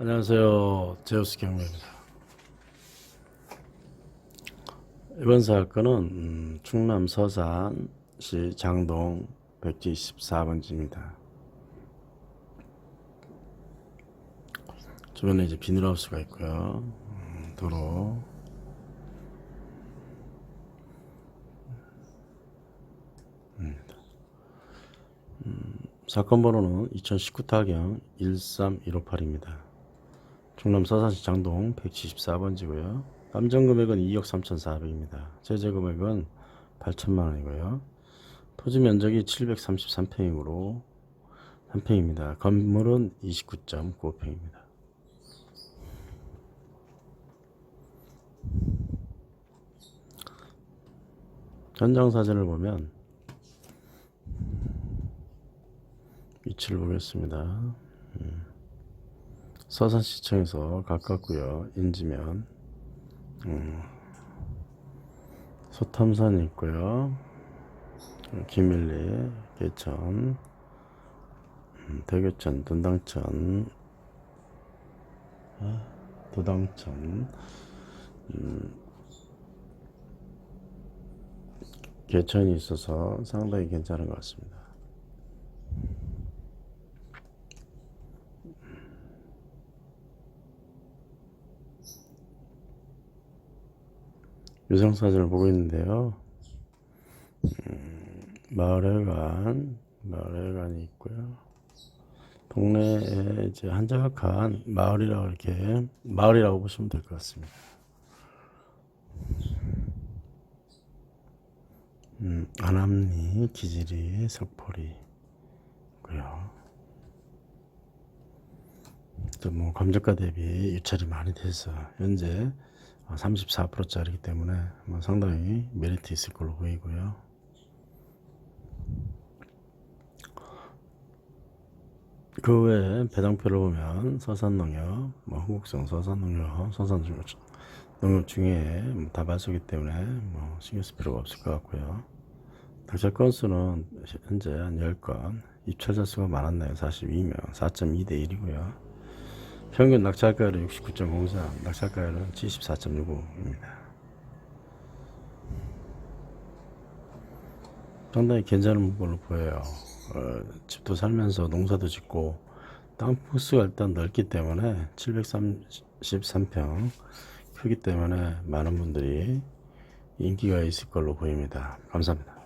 안녕하세요. 제우스 경매입니다. 이번 사건은 음, 충남 서산시 장동 124번지입니다. 주변에 이제 비닐하우스가 있고요. 음, 도로. 사건 번호는 2019 타경 13158입니다. 충남 서산시 장동 174번지고요. 감정 금액은 2억 3,400입니다. 제재 금액은 8천만 원이고요. 토지 면적이 733평이므로 3평입니다. 건물은 29.9평입니다. 현장 사진을 보면 위치를 보겠습니다. 음. 서산시청에서 가깝고요. 인지면 음. 소탐산이 있고요. 김일리, 개천, 음, 대교천, 돈당천, 아, 도당천, 음, 개천이 있어서 상당히 괜찮은 것 같습니다. 유성 사진을 보고 있는데요. 음, 마을회관, 마을회관이 있고요. 동네에 이제 한적한 마을이라고 이렇게 마을이라고 보시면 될 것 같습니다. 음, 안암리, 기지리, 석포리 있고요. 또 뭐 감정가 대비 유찰이 많이 돼서 현재 34%짜리이기 때문에 뭐 상당히 메리트 있을 걸로 보이고요. 그 외에 배당표를 보면 서산농협, 뭐 한국성 서산농협, 서산농협 중에 뭐 다 발소기 때문에 뭐 신경 쓸 필요가 없을 것 같고요. 낙찰 건수는 현재 한 10건, 입찰자 수가 많았네요. 42명, 4.2대 1이고요. 평균 낙찰가율은 69.03, 낙찰가율은 74.65입니다. 상당히 괜찮은 걸로 보여요. 어, 집도 살면서 농사도 짓고 땅 폭수가 일단 넓기 때문에 733평 크기 때문에 많은 분들이 인기가 있을 걸로 보입니다. 감사합니다.